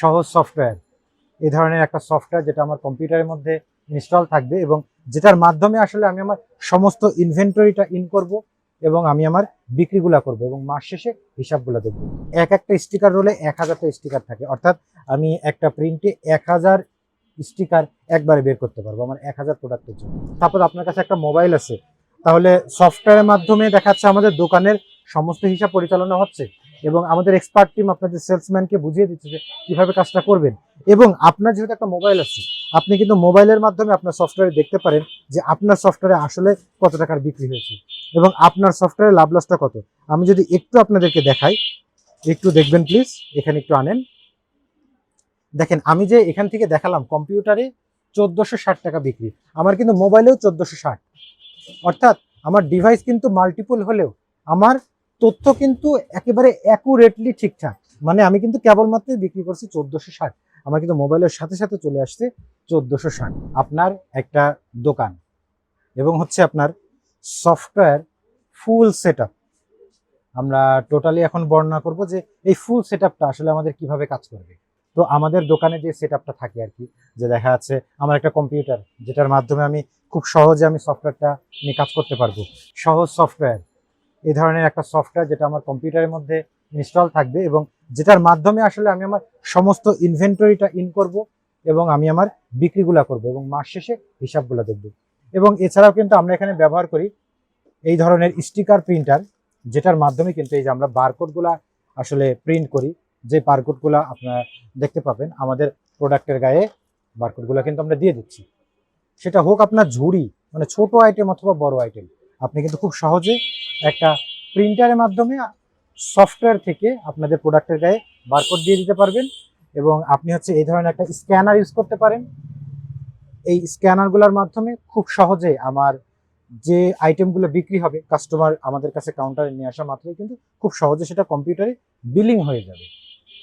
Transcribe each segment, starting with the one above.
সহজ সফটওয়্যার এই ধরনের একটা সফটওয়্যার যেটা আমার কম্পিউটারের মধ্যে ইনস্টল থাকবে এবং যেটার মাধ্যমে আসলে আমি আমার সমস্ত ইনভেন্টরিটা ইন করব এবং আমি আমার বিক্রিগুলা করব এবং মাস শেষে হিসাবগুলো দেখব। এক একটা স্টিকার রোলে এক হাজারটা স্টিকার থাকে। অর্থাৎ আমি একটা প্রিন্টে এক হাজার স্টিকার একবারে বের করতে পারব আমার এক হাজার প্রোডাক্টের জন্য। তারপর আপনার কাছে একটা মোবাইল আছে। তাহলে সফটওয়্যারের মাধ্যমে দেখাচ্ছে আমাদের দোকানের সমস্ত হিসাব পরিচালনা হচ্ছে। এবং আমাদের এক্সপার্ট টিম আপনাদের সেলসম্যানকে বুঝিয়ে দিচ্ছে যে কীভাবে কাজটা করবেন। এবং আপনার যেহেতু একটা মোবাইল আছে, আপনি কিন্তু মোবাইলের মাধ্যমে আপনার সফটওয়্যারে দেখতে পারেন যে আপনার সফটওয়্যারে আসলে কত টাকার বিক্রি হয়েছে এবং আপনার সফটওয়্যারে লাভ লসটা কত। আমি যদি একটু আপনাদেরকে দেখাই, একটু দেখবেন প্লিজ এখানে একটু আনেন। দেখেন, আমি যে এখান থেকে দেখালাম কম্পিউটারে চোদ্দোশো ষাট টাকা বিক্রি, আমার কিন্তু মোবাইলেও চোদ্দোশো ষাট। অর্থাৎ আমার ডিভাইস কিন্তু মাল্টিপল হলেও আমার তথ্য কিন্তু একেবারে অ্যাকুরেটলি ঠিকঠাক। মানে আমি কিন্তু কেবলমাত্র বিক্রি করছি চোদ্দোশো ষাট। আমার কিন্তু মোবাইলের সাথে সাথে চলে আসছে চোদ্দোশো ষাট। আপনার একটা দোকান এবং হচ্ছে আপনার সফটওয়্যার ফুল সেট আমরা টোটালি এখন বর্ণনা করব যে এই ফুল সেট আসলে আমাদের কীভাবে কাজ করবে। তো আমাদের দোকানে যে সেট থাকে আর কি, যে দেখা যাচ্ছে আমার একটা কম্পিউটার যেটার মাধ্যমে আমি খুব সহজে আমি সফটওয়্যারটা নিয়ে কাজ করতে পারব। সহজ সফটওয়্যার এই ধরনের একটা সফটওয়্যার যেটা আমার কম্পিউটারের মধ্যে ইনস্টল থাকবে এবং যেটার মাধ্যমে আসলে আমি আমার সমস্ত ইনভেন্টরিটা ইন করব এবং আমি আমার বিক্রিগুলা করব এবং মাস শেষে হিসাবগুলো দেখব। এবং এছাড়াও কিন্তু আমরা এখানে ব্যবহার করি এই ধরনের স্টিকার প্রিন্টার যেটার মাধ্যমে কিন্তু এই যে আমরা বারকোডগুলা আসলে প্রিন্ট করি, যে বারকোডগুলো আপনারা দেখতে পাবেন, আমাদের প্রোডাক্টের গায়ে বারকোডগুলো কিন্তু আমরা দিয়ে দিচ্ছি। সেটা হোক আপনার ঝুড়ি মানে ছোট আইটেম অথবা বড় আইটেম আপনি কিন্তু খুব সহজে একটা প্রিন্টারের মাধ্যমে সফটওয়্যার থেকে আপনাদের প্রোডাক্টের গায়ে বারকোড দিয়ে দিতে পারবেন এবং আপনি হচ্ছে এই ধরনের একটা স্ক্যানার ইউজ করতে পারেন। এই স্ক্যানারগুলোর মাধ্যমে খুব সহজে আমার যে আইটেমগুলো বিক্রি হবে কাস্টমার আমাদের কাছে কাউন্টারে নিয়ে আসা মাত্রই কিন্তু খুব সহজে সেটা কম্পিউটারে বিলিং হয়ে যাবে।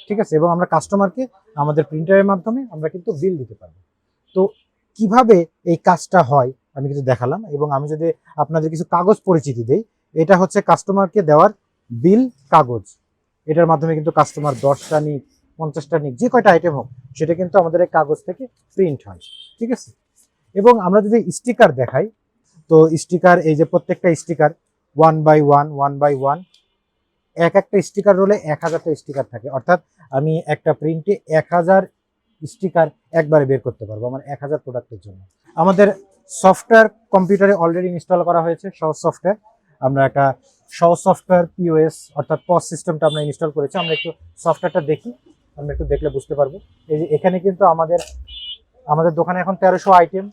ঠিক আছে? এবং আমরা কাস্টমারকে আমাদের প্রিন্টারের মাধ্যমে আমরা কিন্তু বিল দিতে পারব। তো কীভাবে এই কাজটা হয় আমি কিছু দেখালাম এবং আমি যদি আপনাদের কিছু কাগজ পরিচিতি দেই এটা হচ্ছে কাস্টমারকে দেওয়ার বিল কাগজ। এটার মাধ্যমে কিন্তু কাস্টমার দশটা নিক, পঞ্চাশটা নিক, যে কয়টা আইটেম হোক, সেটা কিন্তু আমাদের এই কাগজ থেকে প্রিন্ট হয়। ঠিক আছে? এবং আমরা যদি স্টিকার দেখাই, তো স্টিকার এই যে প্রত্যেকটা sticker one by one one by one এক একটা স্টিকার রোলে এক হাজারটা স্টিকার থাকে। অর্থাৎ আমি একটা প্রিন্টে এক হাজার স্টিকার একবারে বের করতে পারব আমার এক হাজার প্রোডাক্টের জন্য। আমাদের সফটওয়্যার কম্পিউটারে অলরেডি ইনস্টল করা হয়েছে, সহজ সফটওয়্যার আমরা একটা সহজ সফটওয়্যার পিওএস অর্থাৎ পস সিস্টেমটা আমরা ইনস্টল করেছি। আমরা একটু সফটওয়্যারটা দেখি, আমরা একটু দেখলে বুঝতে পারব। এই যে এখানে কিন্তু আমাদের আমাদের দোকানে এখন তেরোশো আইটেম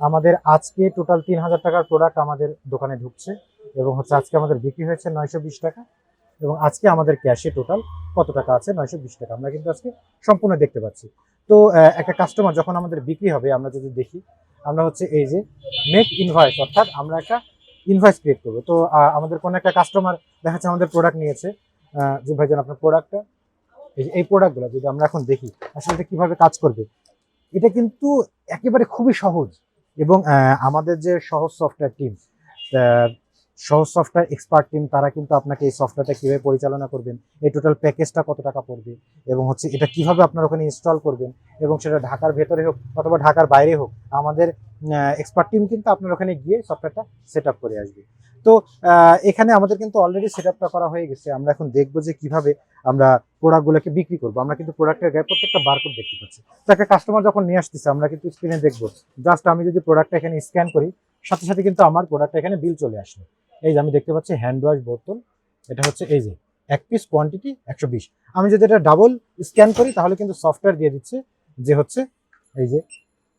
আমাদের আজকে টোটাল তিন হাজার টাকার প্রোডাক্ট আমাদের দোকানে ঢুকছে এবং হচ্ছে আজকে আমাদের বিক্রি হয়েছে নয়শো বিশ টাকা। এবং আজকে আমাদের ক্যাশে টোটাল কত টাকা আছে? নয়শো বিশ টাকা। আমরা কিন্তু আজকে সম্পূর্ণ দেখতে পাচ্ছি। তো একটা কাস্টমার যখন আমাদের বিক্রি হবে, আমরা যদি দেখি, আমরা হচ্ছে এই যে মেক ইনভয়েস অর্থাৎ আমরা একটা ইনভয়েস ক্রিয়েট করব। তো আমাদের কোনো একটা কাস্টমার দেখা যাচ্ছে আমাদের প্রোডাক্ট নিয়েছে। যে ভাইজান আপনার প্রোডাক্টটা এই প্রোডাক্টগুলো যদি আমরা এখন দেখি, আসলে এটা কীভাবে কাজ করবে? এটা কিন্তু একেবারে খুবই সহজ এবং আমাদের যে Sohoj software team Sohoj software expert team তারা কিন্তু আপনাকে এই সফটওয়্যারটা কীভাবে পরিচালনা করবেন, এই টোটাল প্যাকেজটা কত টাকা পড়বে, এবং হচ্ছে এটা কীভাবে আপনার ওখানে ইনস্টল করবেন, এবং সেটা ঢাকার ভেতরে হোক অথবা ঢাকার বাইরে হোক, আমাদের এক্সপার্ট টিম কিন্তু আপনার ওখানে গিয়ে সফটওয়্যারটা সেট করে আসবে। তো এখানে আমাদের কিন্তু অলরেডি সেট করা হয়ে গেছে। আমরা এখন দেখব যে কীভাবে আমরা প্রোডাক্টগুলোকে বিক্রি করব। আমরা কিন্তু প্রোডাক্টের গায়ে প্রত্যেকটা বারকোড দেখতে পাচ্ছি। তো একটা কাস্টমার যখন নিয়ে আসতেছে, আমরা কিন্তু স্ক্রিনে দেখব। জাস্ট আমি যদি প্রোডাক্টটা এখানে স্ক্যান করি, সাথে সাথে কিন্তু আমার প্রোডাক্টটা এখানে বিল চলে আসবে। এই যে আমি দেখতে পাচ্ছি হ্যান্ড ওয়াশ বোতল, এটা হচ্ছে এই যে, এক পিস কোয়ান্টিটি একশো বিশ। আমি যদি এটা ডাবল স্ক্যান করি, তাহলে কিন্তু সফটওয়্যার দিয়ে দিচ্ছে যে হচ্ছে এই যে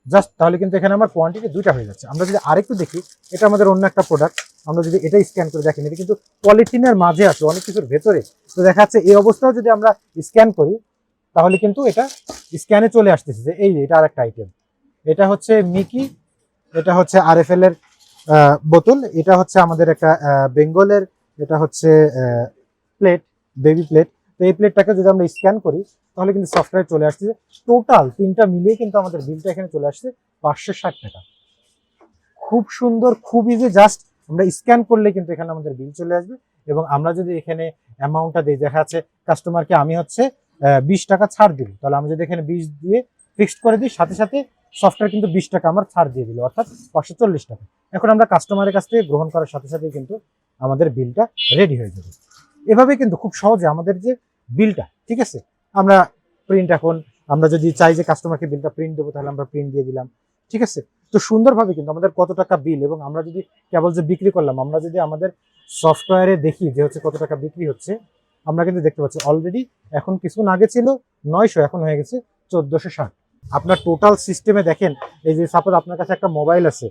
জাস্ট তাহলে কিন্তু এখানে আমার কোয়ান্টিটি দুইটা হয়ে যাচ্ছে। আমরা যদি আরেকটু দেখি এটা আমাদের অন্য একটা প্রোডাক্ট আমরা যদি এটা স্ক্যান করে দেখেন এটা কিন্তু পলিথিনের মাঝে আছে অনেক কিছুর ভেতরে। তো দেখা যাচ্ছে এই অবস্থাও যদি আমরা স্ক্যান করি তাহলে কিন্তু এটা স্ক্যানে চলে আসতেছে যে এই এটা আরেকটা আইটেম এটা হচ্ছে মিকি এটা হচ্ছে আরএফএল এর আহ, বোতল এটা হচ্ছে আমাদের একটা বেঙ্গলের এটা হচ্ছে প্লেট বেবি প্লেট তো এই প্লেটটাকে যদি আমরা স্ক্যান করি তাহলে কিন্তু সফটওয়্যার চলে আসছে। টোটাল তিনটা মিলিয়ে কিন্তু আমাদের বিলটা এখানে চলে আসছে পাঁচশো ষাট টাকা। খুব সুন্দর, খুব ইজি জাস্ট আমরা স্ক্যান করলে কিন্তু এখানে আমাদের বিল চলে আসবে। এবং আমরা যদি এখানে অ্যামাউন্টটা দিই, দেখা যাচ্ছে কাস্টমারকে আমি হচ্ছে বিশ টাকা ছাড় দিব। তাহলে আমি যদি এখানে বিশ দিয়ে ফিক্সড করে দিই, সাথে সাথে সফটওয়্যার কিন্তু বিশ টাকা আমার ছাড় দিয়ে দিল, অর্থাৎ পাঁচশো চল্লিশ টাকা। এখন আমরা কাস্টমারের কাছ থেকে গ্রহণ করার সাথে সাথে কিন্তু আমাদের বিলটা রেডি হয়ে যাবে। এভাবে কিন্তু খুব সহজে আমাদের যে বিলটা ঠিক আছে? আমরা প্রিন্ট এখন, আমরা যদি চাই যে কাস্টমারকে বিলটা প্রিন্ট দেবো, তাহলে আমরা প্রিন্ট দিয়ে দিলাম। ঠিক আছে? তো সুন্দরভাবে কিন্তু আমাদের কত টাকা বিল এবং আমরা যদি কেবল যে বিক্রি করলাম, আমরা যদি আমাদের সফটওয়্যারে দেখি যে হচ্ছে কত টাকা বিক্রি হচ্ছে, আমরা কিন্তু দেখতে পাচ্ছি অলরেডি এখন কিছুক্ষণ আগে ছিল নয়শো, এখন হয়ে গেছে চোদ্দোশো ষাট। আপনার টোটাল সিস্টেমে দেখেন, এই যে সাপোজ আপনার কাছে একটা মোবাইল আছে,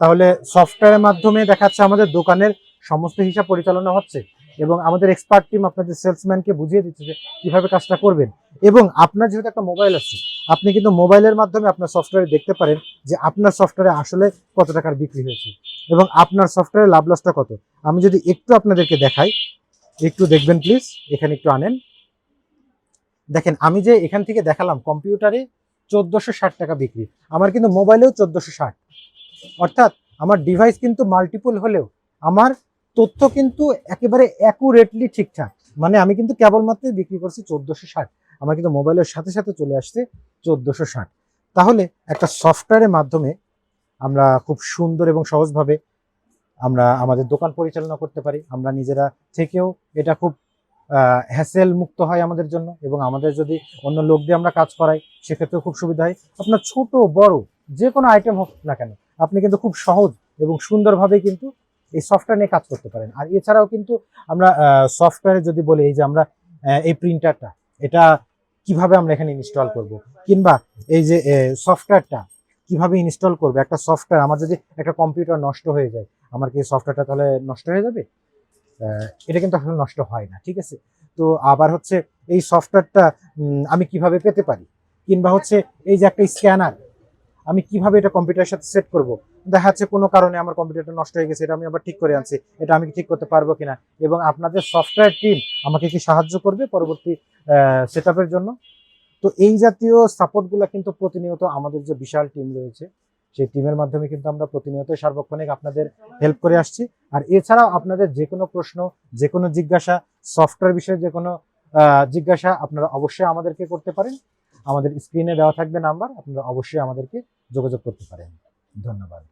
তাহলে সফটওয়্যারের মাধ্যমে দেখাচ্ছে আমাদের দোকানের সমস্ত হিসাব পরিচালনা হচ্ছে। এবং আমাদের এক্সপার্ট টিম আপনাদের সেলসম্যানকে বুঝিয়ে দিচ্ছে যে কীভাবে কাজটা করবেন। এবং আপনার যেহেতু একটা মোবাইল আছে, আপনি কিন্তু মোবাইলের মাধ্যমে আপনার সফটওয়্যারে দেখতে পারেন যে আপনার সফটওয়্যারে আসলে কত টাকার বিক্রি হয়েছে এবং আপনার সফটওয়্যারে লাভ লসটা কত। আমি যদি একটু আপনাদেরকে দেখাই, একটু দেখবেন প্লিজ এখানে একটু আনেন। দেখেন, আমি যে এখান থেকে দেখালাম কম্পিউটারে চোদ্দোশো ষাট টাকা বিক্রি। আমার কিন্তু মোবাইলেও চোদ্দোশো ষাট। অর্থাৎ আমার ডিভাইস কিন্তু মাল্টিপল হলেও আমার তথ্য কিন্তু একেবারে অ্যাকুরেটলি ঠিকঠাক। মানে আমি কিন্তু কেবলমাত্রই বিক্রি করছি চোদ্দোশো ষাট। আমার কিন্তু মোবাইলের সাথে সাথে চলে আসছে চোদ্দোশো ষাট। তাহলে একটা সফটওয়্যারের মাধ্যমে আমরা খুব সুন্দর এবং সহজভাবে আমরা আমাদের দোকান পরিচালনা করতে পারি। আমরা নিজেরা থেকেও এটা খুব হ্যাসেল মুক্ত হয় আমাদের জন্য এবং আমাদের যদি অন্য লোক দিয়ে আমরা কাজ করাই, সেক্ষেত্রেও খুব সুবিধা হয়। আপনার ছোট, বড় যে কোনো আইটেম হোক না কেন, আপনি কিন্তু খুব সহজ এবং সুন্দরভাবে কিন্তু এই সফটওয়্যার নিয়ে কাজ করতে পারেন। আর এছাড়াও কিন্তু আমরা সফটওয়্যারে যদি বলি, এই যে আমরা এই প্রিন্টারটা এটা কীভাবে আমরা এখানে ইনস্টল করব? কিংবা এই যে সফটওয়্যারটা কীভাবে ইনস্টল করব? একটা সফটওয়্যার আমার যদি একটা কম্পিউটার নষ্ট হয়ে যায়, আমার কি সফটওয়্যারটা তাহলে নষ্ট হয়ে যাবে? এটা কিন্তু আসলে নষ্ট হয় না, ঠিক আছে? তো আবার হচ্ছে, এই সফটওয়্যারটা আমি কীভাবে পেতে পারি? কিংবা হচ্ছে, এই যে একটা স্ক্যানার আমি কীভাবে এটা কম্পিউটারের সাথে সেট করব? দেখা যাচ্ছে কোনো কারণে আমার কম্পিউটারটা নষ্ট হয়ে গেছে, এটা আমি আবার ঠিক করে আনছি, এটা আমি ঠিক করতে পারব কিনা? এবং আপনাদের সফটওয়্যার টিম আমাকে কি সাহায্য করবে পরবর্তী সেট জন্য? তো এই জাতীয় সাপোর্টগুলো কিন্তু প্রতিনিয়ত আমাদের যে বিশাল টিম রয়েছে, সেই টিমের মাধ্যমে কিন্তু আমরা প্রতিনিয়ত সার্বক্ষণিক আপনাদের হেল্প করে আসছি। আর এছাড়াও আপনাদের যে কোনো প্রশ্ন, যে কোনো জিজ্ঞাসা সফটওয়্যার বিষয়ে যে কোনো জিজ্ঞাসা, আপনারা অবশ্যই আমাদেরকে করতে পারেন। আমাদের স্ক্রিনে দেওয়া থাকবে নাম্বার আপনারা অবশ্যই আমাদেরকে যোগাযোগ করতে পারেন। ধন্যবাদ।